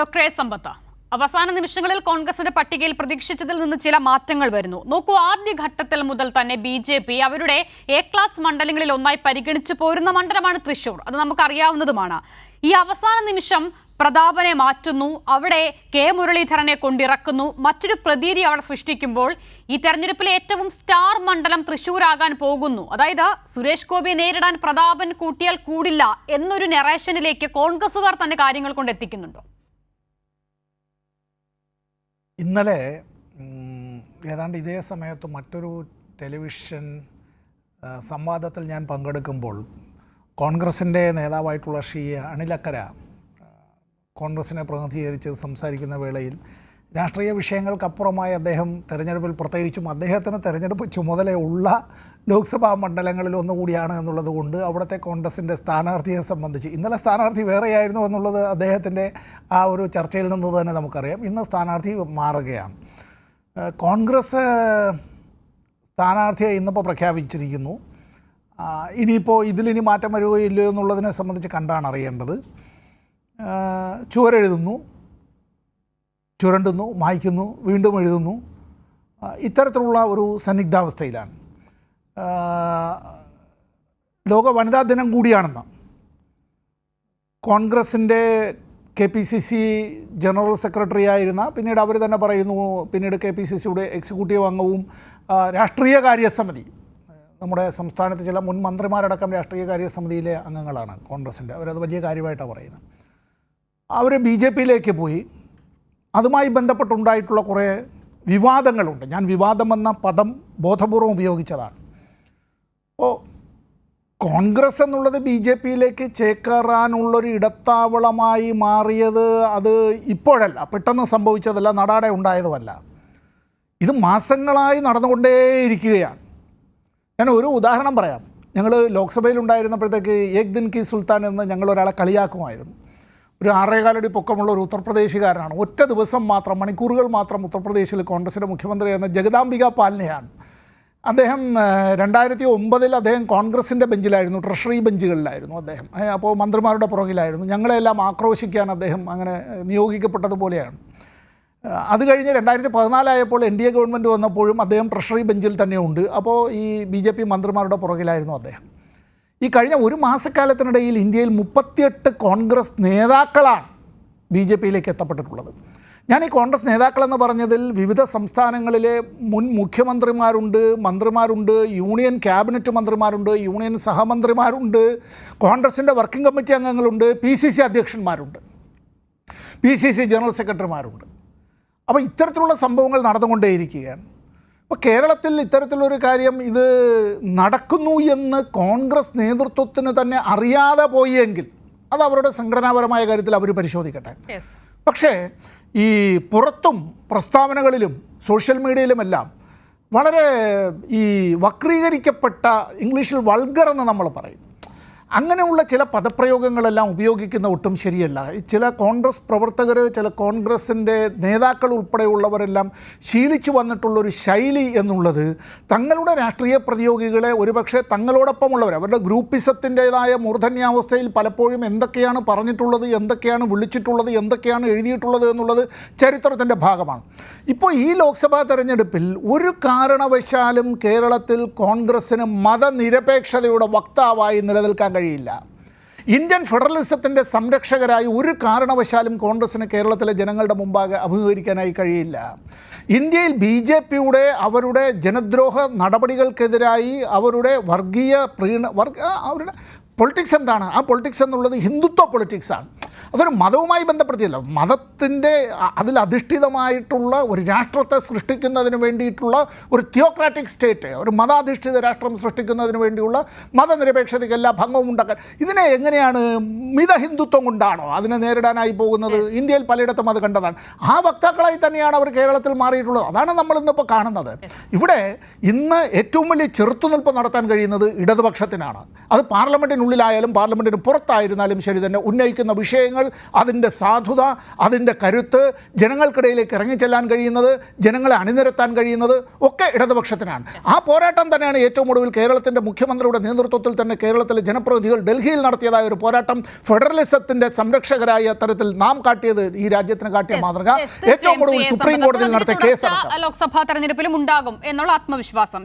Doctor A സമ്പത്ത്. അവസാന നിമിഷങ്ങളിൽ കോൺഗ്രസിന്റെ പട്ടികയിൽ പ്രതീക്ഷിച്ചതിൽ നിന്ന് ചില മാറ്റങ്ങൾ വരുന്നു. നോക്കൂ ആദ്യ ഘട്ടത്തിൽ മുതൽ തന്നെ ബി ജെ പി അവരുടെ എ ക്ലാസ് മണ്ഡലങ്ങളിൽ ഒന്നായി പരിഗണിച്ചു പോരുന്ന മണ്ഡലമാണ് തൃശൂർ അത് നമുക്കറിയാവുന്നതുമാണ്. ഈ അവസാന നിമിഷം പ്രതാപനെ മാറ്റുന്നു. അവിടെ കെ മുരളീധരനെ കൊണ്ടിറക്കുന്നു. മറ്റൊരു പ്രതീതി അവിടെ സൃഷ്ടിക്കുമ്പോൾ ഈ തെരഞ്ഞെടുപ്പിലെ ഏറ്റവും സ്റ്റാർ മണ്ഡലം തൃശൂരാകാൻ പോകുന്നു. അതായത് സുരേഷ് ഗോപിയെ നേരിടാൻ പ്രതാപൻ കൂട്ടിയാൽ കൂടില്ല എന്നൊരു നെറേഷനിലേക്ക് കോൺഗ്രസുകാർ തന്നെ കാര്യങ്ങൾ കൊണ്ട് എത്തിക്കുന്നുണ്ടോ? ഇന്നലെ ഏതാണ്ട് ഇതേ സമയത്ത് മറ്റൊരു ടെലിവിഷൻ സംവാദത്തിൽ ഞാൻ പങ്കെടുക്കുമ്പോൾ കോൺഗ്രസിന്റെ നേതാവായിട്ടുള്ള ശ്രീ അണിലക്കര കോൺഗ്രസിനെ പ്രതിനിധീകരിച്ച് സംസാരിക്കുന്ന വേളയിൽ രാഷ്ട്രീയ വിഷയങ്ങൾക്കപ്പുറമായി അദ്ദേഹം തെരഞ്ഞെടുപ്പിൽ പ്രത്യേകിച്ചും അദ്ദേഹത്തിന് തെരഞ്ഞെടുപ്പ് ചുമതലയുള്ള ലോക്സഭാ മണ്ഡലങ്ങളിൽ ഒന്നുകൂടിയാണ് എന്നുള്ളത് കൊണ്ട് അവിടുത്തെ കോൺഗ്രസിന്റെ സ്ഥാനാർത്ഥിയെ സംബന്ധിച്ച്. ഇന്നലെ സ്ഥാനാർത്ഥി വേറെയായിരുന്നു എന്നുള്ളത് അദ്ദേഹത്തിന്റെ ആ ഒരു ചർച്ചയിൽ നിന്ന് തന്നെ നമുക്കറിയാം. ഇന്ന് സ്ഥാനാർത്ഥി മാറുകയാണ്. കോൺഗ്രസ് സ്ഥാനാർത്ഥിയെ ഇന്നിപ്പോൾ പ്രഖ്യാപിച്ചിരിക്കുന്നു. ഇനിയിപ്പോൾ ഇതിലിനി മാറ്റം വരുകയോ ഇല്ലയോ എന്നുള്ളതിനെ സംബന്ധിച്ച് കണ്ടാണ് അറിയേണ്ടത്. ചുവരെഴുതുന്നു. ചുരണ്ടുന്നു മായ്ക്കുന്നു വീണ്ടും എഴുതുന്നു. ഇത്തരത്തിലുള്ള ഒരു സന്നിഗ്ധാവസ്ഥയിലാണ്. ലോക വനിതാ ദിനം കൂടിയാണെന്ന്. കോൺഗ്രസിന്റെ K P C C general secretary ആയിരുന്ന പിന്നീട് അവർ തന്നെ പറയുന്നു പിന്നീട് കെ പി സി സിയുടെ എക്സിക്യൂട്ടീവ് അംഗവും രാഷ്ട്രീയ കാര്യസമിതി. നമ്മുടെ സംസ്ഥാനത്ത് ചില മുൻ മന്ത്രിമാരടക്കം രാഷ്ട്രീയ കാര്യസമിതിയിലെ അംഗങ്ങളാണ് കോൺഗ്രസിന്റെ. അവരത് വലിയ കാര്യമായിട്ടാണ് പറയുന്നത്. അവർ ബി ജെ പിയിലേക്ക് പോയി. അതുമായി ബന്ധപ്പെട്ടുണ്ടായിട്ടുള്ള കുറേ വിവാദങ്ങളുണ്ട്. ഞാൻ വിവാദം എന്ന പദം ബോധപൂർവം ഉപയോഗിച്ചതാണ്. അപ്പോൾ കോൺഗ്രസ് എന്നുള്ളത് ബി ജെ പിയിലേക്ക് ചേക്കേറാനുള്ളൊരു ഇടത്താവളമായി മാറിയത് അത് ഇപ്പോഴല്ല പെട്ടെന്ന് സംഭവിച്ചതല്ല നടാടെ ഉണ്ടായതുമല്ല. ഇത് മാസങ്ങളായി നടന്നുകൊണ്ടേയിരിക്കുകയാണ്. ഞാൻ ഒരു ഉദാഹരണം പറയാം. ഞങ്ങൾ ലോക്സഭയിൽ ഉണ്ടായിരുന്നപ്പോഴത്തേക്ക് ഏക് ദിൻ കി സുൽത്താൻ എന്ന് ഞങ്ങൾ ഒരാളെ കളിയാക്കുമായിരുന്നു. ഒരു ആറേകാലടി പൊക്കമുള്ള ഒരു ഉത്തർപ്രദേശുകാരനാണ്. ഒറ്റ ദിവസം മാത്രം മണിക്കൂറുകൾ മാത്രം ഉത്തർപ്രദേശിൽ കോൺഗ്രസിന്റെ മുഖ്യമന്ത്രിയായിരുന്ന ജഗദാംബിക പാലിനെയാണ്. അദ്ദേഹം രണ്ടായിരത്തി ഒമ്പതിൽ അദ്ദേഹം കോൺഗ്രസിന്റെ ബെഞ്ചിലായിരുന്നു ട്രഷറി ബെഞ്ചുകളിലായിരുന്നു അദ്ദേഹം. അപ്പോൾ മന്ത്രിമാരുടെ പുറകിലായിരുന്നു. ഞങ്ങളെല്ലാം ആക്രോശിക്കാൻ അദ്ദേഹം അങ്ങനെ നിയോഗിക്കപ്പെട്ടതുപോലെയാണ്. അത് കഴിഞ്ഞ് രണ്ടായിരത്തി പതിനാലായപ്പോൾ എൻ ഡി എ ഗവൺമെന്റ് വന്നപ്പോഴും അദ്ദേഹം ട്രഷറി ബെഞ്ചിൽ തന്നെയുണ്ട്. അപ്പോൾ ഈ ബി ജെ പി മന്ത്രിമാരുടെ പുറകിലായിരുന്നു അദ്ദേഹം. ഈ കഴിഞ്ഞ ഒരു മാസക്കാലത്തിനിടയിൽ ഇന്ത്യയിൽ മുപ്പത്തിയെട്ട് കോൺഗ്രസ് നേതാക്കളാണ് ബി ജെ പിയിലേക്ക് എത്തപ്പെട്ടിട്ടുള്ളത്. ഞാൻ ഈ കോൺഗ്രസ് നേതാക്കളെന്ന് പറഞ്ഞതിൽ വിവിധ സംസ്ഥാനങ്ങളിലെ മുൻ മുഖ്യമന്ത്രിമാരുണ്ട് മന്ത്രിമാരുണ്ട് യൂണിയൻ ക്യാബിനറ്റ് മന്ത്രിമാരുണ്ട് യൂണിയൻ സഹമന്ത്രിമാരുണ്ട് കോൺഗ്രസിന്റെ വർക്കിംഗ് കമ്മിറ്റി അംഗങ്ങളുണ്ട് പി സി സി അധ്യക്ഷന്മാരുണ്ട് പി സി സി ജനറൽ സെക്രട്ടറിമാരുണ്ട്. അപ്പോൾ ഇത്തരത്തിലുള്ള സംഭവങ്ങൾ നടന്നുകൊണ്ടേയിരിക്കുകയാണ്. അപ്പോൾ കേരളത്തിൽ ഇത്തരത്തിലൊരു കാര്യം ഇത് നടക്കുന്നു എന്ന് കോൺഗ്രസ് നേതൃത്വത്തിന് തന്നെ അറിയാതെ പോയെങ്കിൽ അത് അവരുടെ സംഘടനാപരമായ കാര്യത്തിൽ അവർ പരിശോധിക്കട്ടെ. പക്ഷേ ഈ പുറത്തും പ്രസ്താവനകളിലും സോഷ്യൽ മീഡിയയിലുമെല്ലാം വളരെ ഈ വക്രീകരിക്കപ്പെട്ട ഇംഗ്ലീഷിൽ വൾഗർ എന്ന് നമ്മൾ പറയും. അങ്ങനെയുള്ള ചില പദപ്രയോഗങ്ങളെല്ലാം ഉപയോഗിക്കുന്ന ഒട്ടും ശരിയല്ല. ചില കോൺഗ്രസ് പ്രവർത്തകർ ചില കോൺഗ്രസിന്റെ നേതാക്കൾ ഉൾപ്പെടെയുള്ളവരെല്ലാം ശീലിച്ചു വന്നിട്ടുള്ളൊരു ശൈലി എന്നുള്ളത് തങ്ങളുടെ രാഷ്ട്രീയ പ്രതിയോഗികളെ ഒരുപക്ഷെ തങ്ങളോടൊപ്പമുള്ളവർ അവരുടെ ഗ്രൂപ്പിസത്തിന്റേതായ മൂർധന്യാവസ്ഥയിൽ പലപ്പോഴും എന്തൊക്കെയാണ് പറഞ്ഞിട്ടുള്ളത് എന്തൊക്കെയാണ് വിളിച്ചിട്ടുള്ളത് എന്തൊക്കെയാണ് എഴുതിയിട്ടുള്ളത് എന്നുള്ളത് ചരിത്രത്തിന്റെ ഭാഗമാണ്. ഇപ്പോൾ ഈ ലോക്സഭാ തെരഞ്ഞെടുപ്പിൽ ഒരു കാരണവശാലും കേരളത്തിൽ കോൺഗ്രസ്സിന് മതനിരപേക്ഷതയുടെ വക്താവായി നിലനിൽക്കാൻ കഴിയില്ല. ഇന്ത്യൻ ഫെഡറലിസത്തിന്റെ സംരക്ഷകരായി ഒരു കാരണവശാലും കോൺഗ്രസ്സിന് കേരളത്തിലെ ജനങ്ങളുടെ മുമ്പാകെ അഭിമുഖീകരിക്കാനായി കഴിയില്ല. ഇന്ത്യയിൽ ബി ജെ പിയുടെ അവരുടെ ജനദ്രോഹ നടപടികൾക്കെതിരായി അവരുടെ വർഗീയ പ്രീണ വർഗ അവരുടെ പൊളിറ്റിക്സ് എന്താണ്? ആ പൊളിറ്റിക്സ് എന്നുള്ളത് ഹിന്ദുത്വ പൊളിറ്റിക്സാണ്. അതൊരു മതവുമായി ബന്ധപ്പെടുത്തിയല്ല. മതത്തിന്റെ അതിലധിഷ്ഠിതമായിട്ടുള്ള ഒരു രാഷ്ട്രത്തെ സൃഷ്ടിക്കുന്നതിന് വേണ്ടിയിട്ടുള്ള ഒരു തിയോക്രാറ്റിക് സ്റ്റേറ്റ് ഒരു മതാധിഷ്ഠിത രാഷ്ട്രം സൃഷ്ടിക്കുന്നതിന് വേണ്ടിയുള്ള മതനിരപേക്ഷതയ്ക്ക് എല്ലാ ഭംഗവും ഉണ്ടാക്കാൻ. ഇതിനെ എങ്ങനെയാണ് മിത ഹിന്ദുത്വം കൊണ്ടാണോ അതിനെ നേരിടാനായി പോകുന്നത്? ഇന്ത്യയിൽ പലയിടത്തും അത് കണ്ടതാണ്. ആ വക്താക്കളായി തന്നെയാണ് അവർ കേരളത്തിൽ മാറിയിട്ടുള്ളത്. അതാണ് നമ്മൾ ഇന്നിപ്പോൾ കാണുന്നത് ഇവിടെ ഇന്ന് ഏറ്റവും വലിയ ചെറുത്തുനിൽപ്പ് നടത്താൻ കഴിയുന്നത് ഇടതുപക്ഷത്തിനാണ്. അത് പാർലമെന്റിനുള്ളിലായാലും പാർലമെന്റിന് പുറത്തായിരുന്നാലും ശരി തന്നെ ഉന്നയിക്കുന്ന വിഷയങ്ങൾ അതിന്റെ സാധുത അതിന്റെ കരുത്ത് ജനങ്ങൾക്കിടയിലേക്ക് ഇറങ്ങിച്ചെല്ലാൻ കഴിയുന്നത് ജനങ്ങളെ അണിനിരത്താൻ കഴിയുന്നത് ഒക്കെ ഇടതുപക്ഷത്തിനാണ്. ആ പോരാട്ടം തന്നെയാണ് ഏറ്റവും ഒടുവിൽ കേരളത്തിന്റെ മുഖ്യമന്ത്രിയുടെ നേതൃത്വത്തിൽ തന്നെ കേരളത്തിലെ ജനപ്രതിനിധികൾ ഡൽഹിയിൽ നടത്തിയതായ ഒരു പോരാട്ടം ഫെഡറലിസത്തിന്റെ സംരക്ഷകരായ തരത്തിൽ നാം കാട്ടിയത് ഈ രാജ്യത്തിന് കാട്ടിയ മാതൃക. ഏറ്റവും ഒടുവിൽ സുപ്രീം കോടതിയിൽ നടത്തിയ കേസ് ലോക്സഭാ തെരഞ്ഞെടുപ്പിലും ഉണ്ടാകും എന്നുള്ള ആത്മവിശ്വാസം.